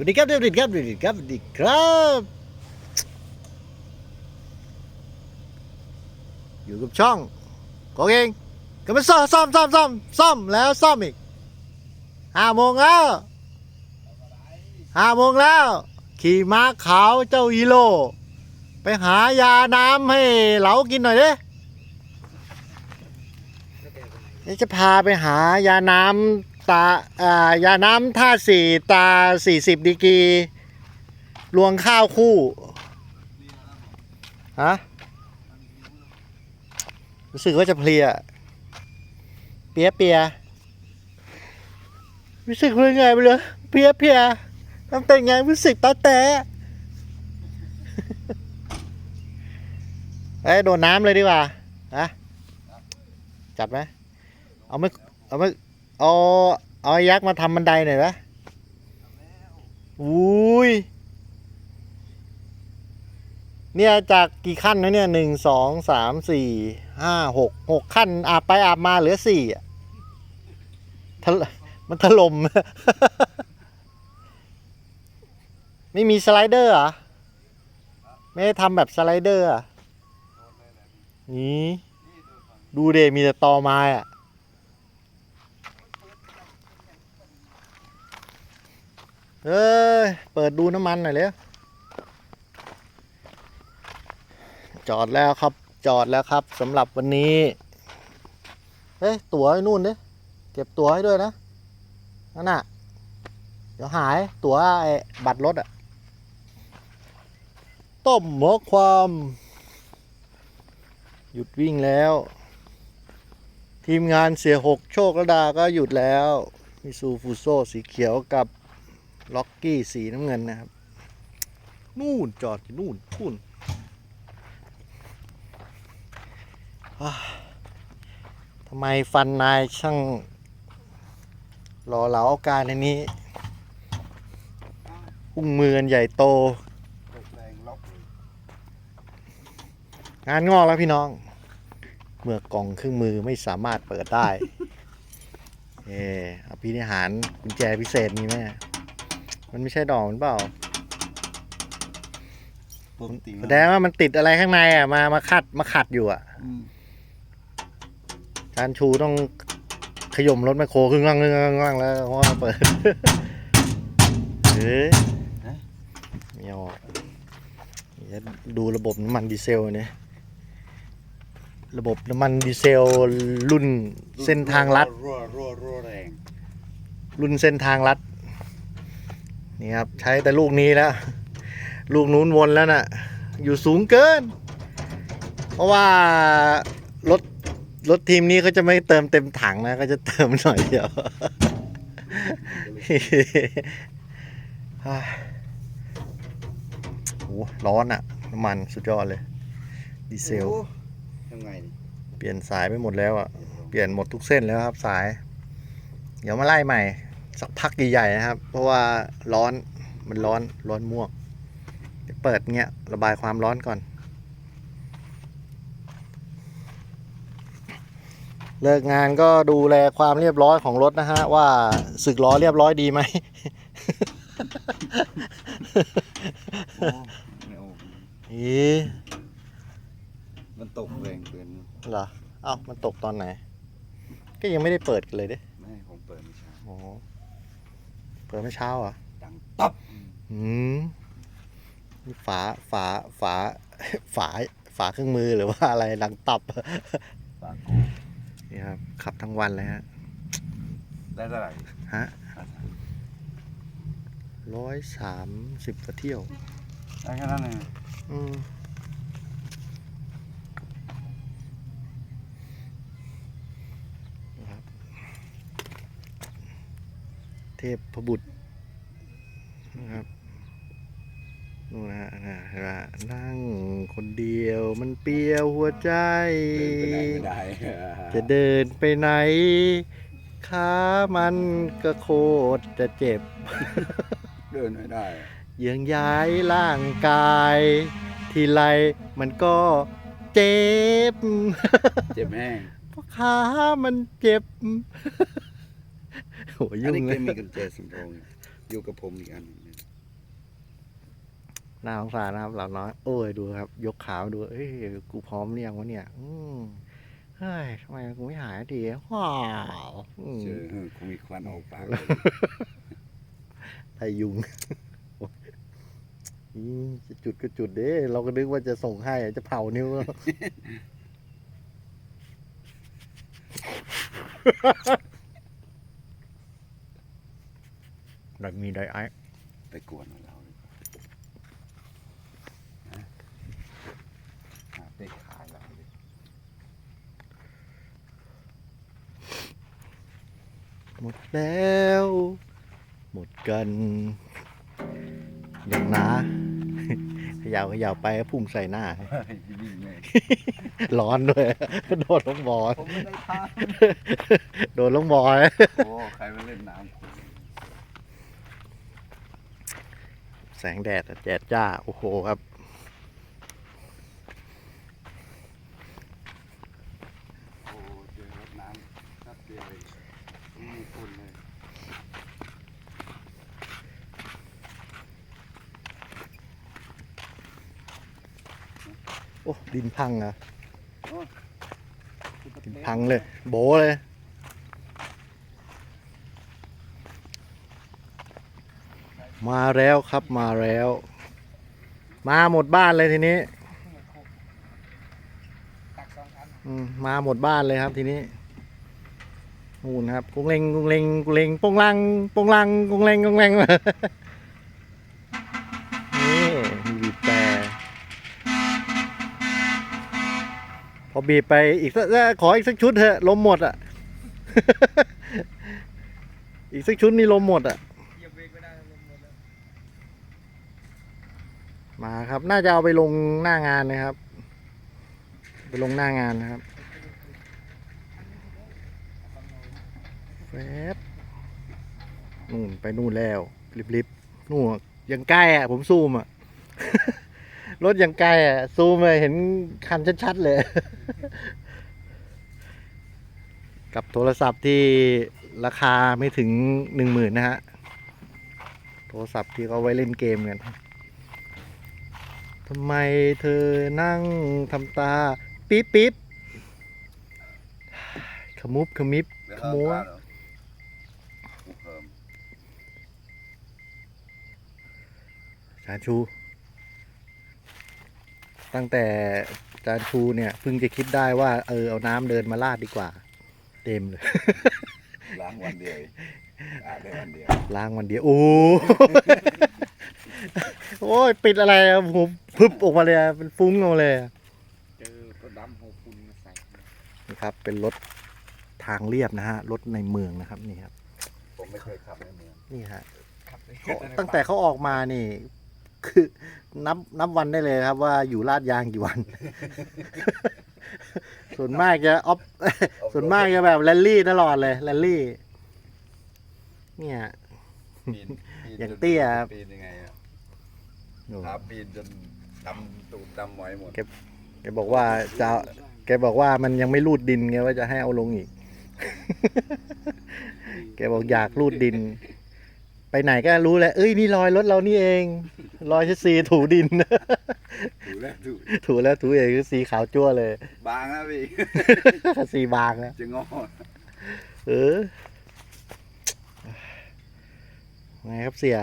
วัสดีครับสวัสดีครับสวัสดีครับสวัสดีครับอยู่กับช่องของเองก็มาซ่อมซ่อมซ่อมซ่อมซ่อมแล้วซ่อมอีกห้าโมงแล้วห้าโมงแล้ว ขี่ม้าขาวเจ้าฮีโร่ไปหายาน้ำให้เหลากินหน่อยเด้จะพาไปหายาน้ำ ตาอ่ายาน้ำท่าสี่ตาสี่สิบดีกรีรวงข้าวคู่ฮะรู้สึกว่าจะเพลีย เปียเปียรู้สึกเป็นไงไปเลยเพียเปียมันเป็นไงรู้สึกตาแต่เอ้ยโดนน้ำเลยดีกว่านะจัดไหมเอาไม่เอาไม่เอา เอาไอ้ยักษ์มาทำบันไดหน่อยไหมอุ้ย เนี่ยจากกี่ขั้นนะเนี่ยหนึ่งสองสามสี่ห้าหกหกขั้น อาบไปอาบมาเหลือสี่อะทะมันถล่ม ไม่มีสไลเดอร์เหรอ ไม่ได้ทำแบบสไลเดอร์อะ นี่ ดูเดมีแต่ตอไม้อะ เอ้ย เปิดดูน้ำมันหน่อยเร็วจอดแล้วครับ จอดแล้วครับสำหรับวันนี้ เฮ้ย ตั๋วไอ้นู่นดิเก็บตั๋วให้ด้วยนะ นั่นน่ะ เดี๋ยวหายตั๋วไอ้บัตรรถอะต้มหมอความ หยุดวิ่งแล้ว ทีมงานเสียหกโชคระดาก็หยุดแล้ว มิซูฟูโซสีเขียวกับ ล็อกกี้สีน้ำเงินนะครับ นู่นจอดอยู่นู่นพุ่นทำไมฟันนายช่างหล่อเหลาเอาการในนี้พุ่งมือกันใหญ่โต งานงอกแล้วพี่น้อง เมื่อกล่องเครื่องมือไม่สามารถเปิดได้ เอออภินิหารกุญแจพิเศษมีไหม มันไม่ใช่ดอกมันเปล่าปกติแสดงว่ามันติดอะไรข้างในอะมามาขัดมาขัดอยู่อะอืมจานชูต้องขย่มรถแมคโครครึ่งล่างครึ่งล่างครึ่งล่างแล้วเพราะว่าเปิดเฮ้ยไม่เอาออกเดี๋ยวดูระบบน้ำมันดีเซลเนี่ยระบบน้ำมันดีเซลรุ่นเส้นทางลัด รัวรัวรัวแรง รุ่นเส้นทางลัด นี่ครับใช้แต่ลูกนี้แล้ว ลูกนู้นวนแล้วน่ะ อยู่สูงเกิน เพราะว่ารถรถทีมนี้เขาจะไม่เติมเต็มถังนะก็จะเติมหน่อยเดียวโอ้ร้อนอะน้ำมันสุดยอดเลย ดีเซลโอ้ยังไงนี่เปลี่ยนสายไปหมดแล้วอะเปลี่ยนหมดทุกเส้นแล้วครับสาย เดี๋ยวมาไล่ใหม่ สักพักใหญ่ๆนะครับ เพราะว่าร้อนมันร้อนร้อนมวกเดี๋ยวเปิดเงี้ยระบายความร้อนก่อน เลิกงานก็ดูแลความเรียบร้อยของรถนะฮะ ว่าสึกล้อเรียบร้อยดีไหมโอ้ไม่โอ้อีมันตกแรงเกินเหรอเอ้ามันตกตอนไหน ก็ยังไม่ได้เปิดกันเลยเด้ไม่ผมเปิดไม่ใช่โอ้ เปิดเมื่อเช้าเหรอะดังตับอืมนี่ฝาฝาฝา ฝาฝาเครื่องมือหรือว่าอะไรดังตับ ปากโกนี่ครับขับทั้งวันเลยฮะได้เท่าไหร่ฮะร้อยสามสิบกว่าเที่ยวได้แค่นั้นเองอืมนะครับ เทพพบุตรนะครับนู่นนะฮะนะเห็นปะนั่งคนเดียวมันเปลี่ยวหัวใจเดินไปไหนไม่ได้จะเดินไปไหนขามันก็โคตรจะเจ็บ เดินไม่ได้เยื้องย้ายร่างกาย ทีไรมันก็เจ็บ เจ็บแห้งเพราะขามันเจ็บ โหอันยุ่งนี้เลแกยมีกุญแจสำรองอยู่อยู่กับผมอีกอันหนึ่งเนี่ยน่าสงสารนะครับ เหล่าน้อย โอ้ยดูครับ ยกขาวดูเอ้ยกูพร้อมเรียงวะเนี่ย อืมเฮ้ยทำไมกูไม่หายสักทีว้าวอืมเจอเออคงมีควันออกปากเลยไทยยุงโอ้ยอีจะจุดก็จุดเด้ เราก็นึกว่าจะส่งให้จะเผานิ้ว ได้มีได้ไอ้ไปกวนกับเราดีกว่านะหาเป๊กขายเราดิหมดแล้ว หมดกัน อย่างนะเขยาวขยาวไปพุ่งใส่หน้า เฮ้ยวิ่งเลย ร้อนด้วย โดนลงบอลผมไม่ได้ทโดนลงบอลำโอ้ ใครมาเล่นน้ำ แสงแดดอะแดดจ้า โอ้โหครับ โอ้เจอรถน้ำนัดเดียวเองไม่มีคนเลยโอ้ ดินพังอะดินพังเลย โบเลย มาแล้วครับมาแล้ว มาหมดบ้านเลยทีนี้มาหมดบ้านเลยครับทีนี้นู่นครับกุ้งเลงกุ้งเลงกุ้งเลงโปงลังโปงลังกุ้งเลงกุ้งเลงนี่บีบแต่พอบีบไปอีกสักขออีกสักชุดเถอะลมหมดอะ อีกสักชุดนี่ลมหมดอะ เหยียบเบรกไม่ได้ลงหมดแล้ว มาครับ น่าจะเอาไปลงหน้างานนะครับ ไปลงหน้างานนะครับแฟบนู่นไปนู่นแล้วริบๆนู่นยังใกล้อะ ผมซูมอะ รถยังใกล้อะ ซูมเลยเห็นคันชัดๆเลย กับโทรศัพท์ที่ราคาไม่ถึงหนึ่งหมื่นนะฮะ โทรศัพท์ที่เขาไว้เล่นเกมกัน ทำไมเธอนั่งทำตา ปิ๊บปิ๊บขมุบขมิบเดี๋ยวขเขามัวว่าเหรอกูเพิ่มจานชู ตั้งแต่จานชูเนี่ยเพิ่งจะคิดได้ว่า เออเอาน้ำเดินมาลาดดีกว่า เต็มเลย ล้างวันเดียวเองล้างได้วันเดียวล้างวันเดียว โอ้ โอ้ยปิดอะไรอะผม พึบออกมาเลยอะเป็นฟุ้งออกมาเลยอะเจอตัวดำหัวคุณมาใส่นี่ครับ เป็นรถทางเรียบนะฮะรถในเมืองนะครับนี่ครับผมไม่เคยขับในเมืองนี่ฮะขับไปเขาตั้งแต่เขาออกมานี่ คือนับนับวันได้เลยครับ ว่าอยู่ลาดยางกี่วัน ส่วนมากจะออฟส่วนมากจะแบบแรลลี่ตลอดเลยแรลลี่ เนี่ย ปีนปีนอย่างจนเตี้ยครับปีนยังไงอะโอ้ขาปีนจน ดำตูดดำหมอยหมด แกบอกว่าจะเอาแกบอกว่ามันยังไม่รูดดินไงว่าจะให้เอาลงอีก แกบอกอยากรูดดิน ไปไหนก็รู้แหละเอ้ยนี่รอยรถเรานี่เอง รอยชัดซีถูดิน ถูแล้วถูถูแล้วถูเองคือสีขาวจั่วเลย บางนะพี่ สีบางนะจะงอเออไงครับเสีย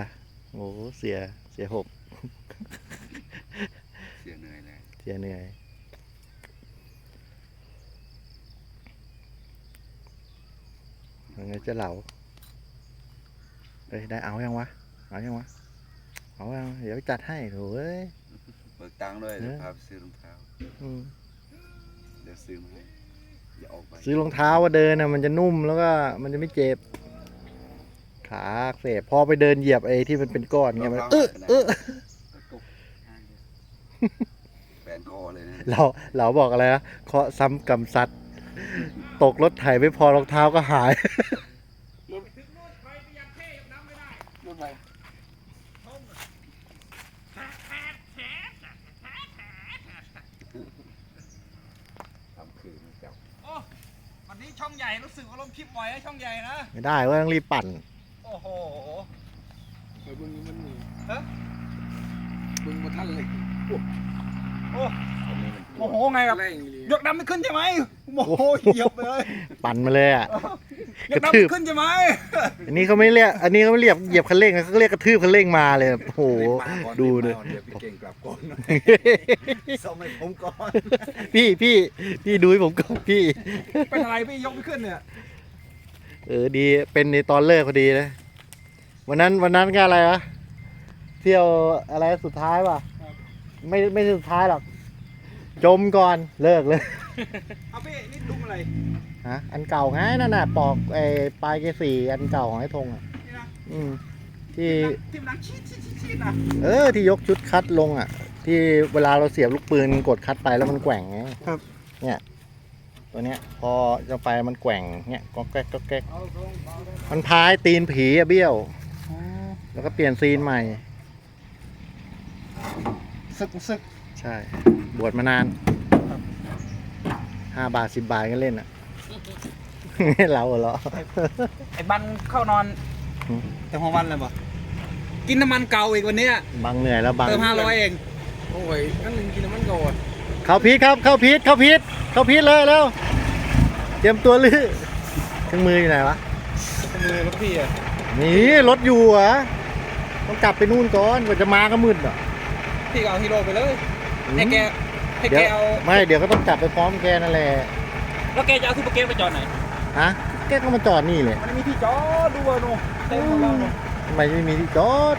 โอ้เสียเสียหก เสียเหนื่อยเลย เสียเหนื่อยยังไงจะเหลาเอ้ยได้เอายังวะ เอายังวะ เอายังเดี๋ยวจัดให้โถ่เอ้ยเบิกตังค์ด้วยเออเดี๋ยวพาไปซื้อรองเท้าอืมเดี๋ยวซื้อมาให้อย่าออกไปซื้อรองเท้าว่าเดินน่ะมันจะนุ่มแล้วก็มันจะไม่เจ็บ ขาอักเสบพอไปเดินเหยียบไอ้ที่มันเป็นก้อนเงี้ยมันเออเออแฟนคอเลยนะเราเราบอกอะไรนะเคาะซ้ำกำซัดตกรถไถไม่พอรองเท้าก็หายรถไปทำคืนเจ้าโอ้วันนี้ช่องใหญ่รู้สึกว่าลงคลิปบ่อยนะช่องใหญ่นะ ไม่ได้ว่าต้องรีบปั่น โอ้โหไปบึงมันนี่ฮะบึงมาทันเลยโอ้ โหไงครับแรงเลยยกดำไม่ขึ้นใช่ไหมโอ้โหเหยียบเลยปั่นมาเลยอะยกดำไม่ขึ้นใช่ไหมอันนี้เขาไม่เรียกอันนี้เขาไม่เรียกเหยียบคันเร่งนะเขาเรียกกระทืบคันเร่งมาเลยโอ้โหดูเลยเดี๋ยวพี่เก่งกลับก่อนซ่อมให้ผมก่อนพี่พี่พี่ดูให้ผมก่อนพี่เป็นอะไรพี่ยกไม่ขึ้นเนี่ยเออดีเป็นในตอนเลิกพอดีนะวันนั้นวันนั้นก็อะไรวะเที่ยวอะไรสุดท้ายป่ะไม่ไม่ใช่สุดท้ายหรอก จมก่อนเลิกเลยเอาพี่นี่ดุมอะไรฮะอันเก่าไงนั่นน่ะปอกไอ้ปลายเกสีอันเก่าของไอ้ธงอะนี่นะอืมที่ที่มันดังชีดชีดชีดชีดนะเออที่ยกชุดคัดลงอะ ที่เวลาเราเสียบลูกปืนกดคัดไปแล้วมันแกว่งไงครับ เนี่ย ตัวเนี้ย พอจะไปมันแกว่งเนี่ยก็แก๊กก็แก๊กเอาตรงเอาตรงมันพายตีนผีอะเบี้ยวแล้วก็เปลี่ยนซีนใหม่ศึกศึกใช่ บวชมานานห้าบาทสิบบาทก็เล่นอะ เราเหรอ ไอ้บันเข้านอนหืมแต่หัววันเลยป่ะกินน้ำมันเก่าอีกวันเนี้ยบังเหนื่อยแล้วบังเติมห้าร้อยเอง โอ้ยนั่นหนึ่งกินน้ำมันก่อนเข้าพีทครับเข้าพีทเข้าพีทเข้าพีทเลยแล้ว เตรียมตัวลื้อเครื่องมืออยู่ไหนวะมือรถพี่อะนี่รถอยู่เหรอะต้องกลับไปนู่นก่อนกว่าจะมาก็มืดอะพี่ก็เอาฮีโร่ไปเลย ให้แกให้เดี๋แกยวเอาไม่เดี๋ยวก็ต้องกลับไปพร้อมแกนั่นแหละแล้วแกจะเอาซูเปอร์เกมไปจอดไหน ฮะแกก็มาจอดนี่เลยมันมีที่จอดด้วยนู่นเต็มหมดแล้วนู่นทำไมไม่มีที่จอด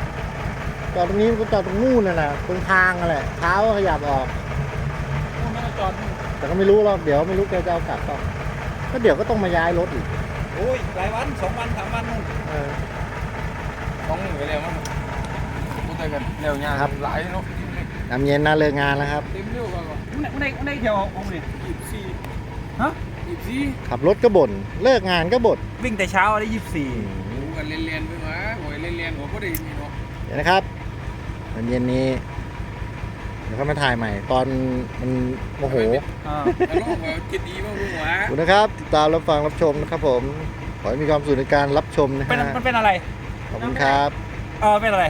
จอดตรงนี้มันก็จอดตรงนู่นน่ะนะตรงทางนั่นแหละเท้าขยับออก นู่นไม่ต้องจอดนู่นแต่ก็ไม่รู้หรอกเดี๋ยวไม่รู้แกจะเอากลับเปล่าก็เดี๋ยวก็ต้องมาย้ายรถอีกโอ้ยหลายวันสองวันสามวันนู่นเออ ต้องหนึ่งไปแล้วมั้งพูดแต่กันเร็วงานครับ หลายเนาะ น้ำเย็นน่าเลิกงานแล้วครับ เต็มเร็วกว่ามันได้มันได้มันได้เที่ยวของนี่ยี่สิบสี่ฮะยี่สิบสี่ขับรถก็บ่น เลิกงานก็บ่นวิ่งแต่เช้าได้ยี่สิบสี่ดูกันเรียนๆไปมาโอ้ยเรียนๆผมก็ได้มีเนาะเดี๋ยวนะครับน้ำเย็นนี้ เดี๋ยวเขามาถ่ายใหม่ ตอนมันโมโหอ่าแล้วน้องว่าคิดดีมากลุงหวะขอบคุณนะครับติดตามรับฟังรับชมนะครับ ผม ขอให้มีความสุขในการรับชมนะเป็นฮะมันเป็นอะไรขอบคุณครับ เออเป็นอะไร